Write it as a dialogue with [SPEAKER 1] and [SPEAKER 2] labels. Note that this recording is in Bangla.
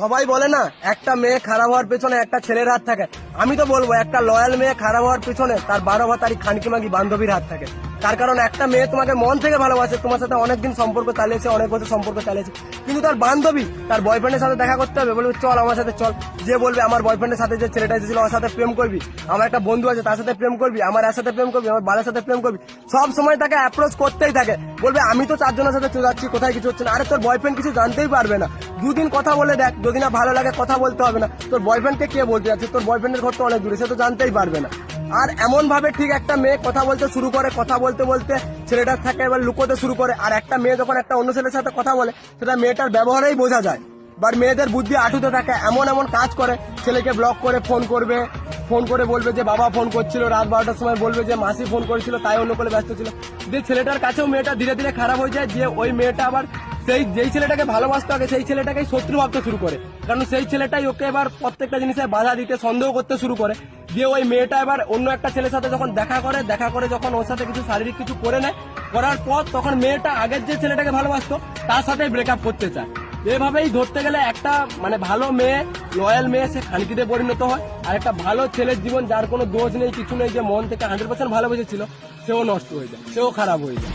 [SPEAKER 1] সবাই বলে না, একটা মেয়ে খারাপ হওয়ার পেছনে একটা ছেলের হাত থাকে। আমি তো বলব, একটা লয়াল মেয়ে খারাপ হওয়ার পেছনে তার বারো বা খানকি মাগি বান্ধবীর হাত থাকে। তার কারণ একটা মেয়ে তোমাকে মন থেকে ভালোবাসে, তোমার সাথে অনেকদিন সম্পর্ক চালিয়েছে, অনেক বছর সম্পর্ক চালিয়েছে। কিন্তু তার বান্ধবী, তার বয়ফ্রেন্ডের সাথে দেখা করতে হবে, বলবে, চল আমার সাথে চল। যে বলবে, আমার বয়ফ্রেন্ডের সাথে যে ছেলেটা এসেছিল, আমার সাথে প্রেম করবি। আমার একটা বন্ধু আছে, তার সাথে প্রেম করবি। আমার এর সাথে প্রেম করবি, আমার বালের সাথে প্রেম করবি। সব সময় তাকে অ্যাপ্রোচ করতেই থাকে। বলবে, আমি তো চারজনের সাথে চলে যাচ্ছি, কোথায় কিছু হচ্ছে না? আরে, তোর বয়ফ্রেন্ড কিছু জানতেই পারবে না। দুদিন কথা বলে দেখ, যদি না ভালো লাগে কথা বলতে হবে না। তোর বয়ফ্রেন্ডকে কে বলতে যাচ্ছে? তোর বয়ফ্রেন্ডের ঘর তো অনেক দূরে, সে তো জানতেই পারবে না। আর এমন ভাবে ঠিক একটা মেয়ে কথা বলতে শুরু করে, কথা বলতে বলতে ছেলেটার থাকে এবার লুকোতে শুরু করে, আর একটা মেয়ে যখন একটা অন্য ছেলের সাথে কথা বলে, সেটা মেয়েটার ব্যবহারেই বোঝা যায়। বাট মেয়েদের বুদ্ধি আটুতে থাকে, এমন এমন কাজ করে, ছেলেকে ব্লক করে ফোন করবে ফোন করে বলবে যে, বাবা ফোন করছিল, রাত বারোটার সময় বলবে যে, মাসি ফোন করেছিল, তাই অন্য করে ব্যস্ত ছিল। দিয়ে ছেলেটার কাছেও মেয়েটা ধীরে ধীরে খারাপ হয়ে যায়, দিয়ে ওই মেয়েটা আবার সেই যেই ছেলেটাকে ভালোবাসতে হবে সেই ছেলেটাকেই শত্রু ভাবতে শুরু করে। কারণ সেই ছেলেটাই ওকে এবার প্রত্যেকটা জিনিসে বাধা দিতে, সন্দেহ করতে শুরু করে। দিয়ে ওই মেয়েটা এবার অন্য একটা ছেলের সাথে যখন দেখা করে দেখা করে যখন ওর সাথে কিছু শারীরিক কিছু করে নেয়, করার পর তখন মেয়েটা আগের যে ছেলেটাকে ভালোবাসতো, তার সাথে ব্রেকআপ করতে চায়। এভাবেই ধরতে গেলে একটা মানে ভালো মেয়ে লয়াল মেয়ে, সে খানকিতে পরিণত হয়। আর একটা ভালো ছেলের জীবন যার কোনো দোষ নেই, কিছু নেই, যে মন থেকে হান্ড্রেড পার্সেন্ট ভালোবেসেছিল, সেও নষ্ট হয়ে যায়, সেও খারাপ হয়ে যায়।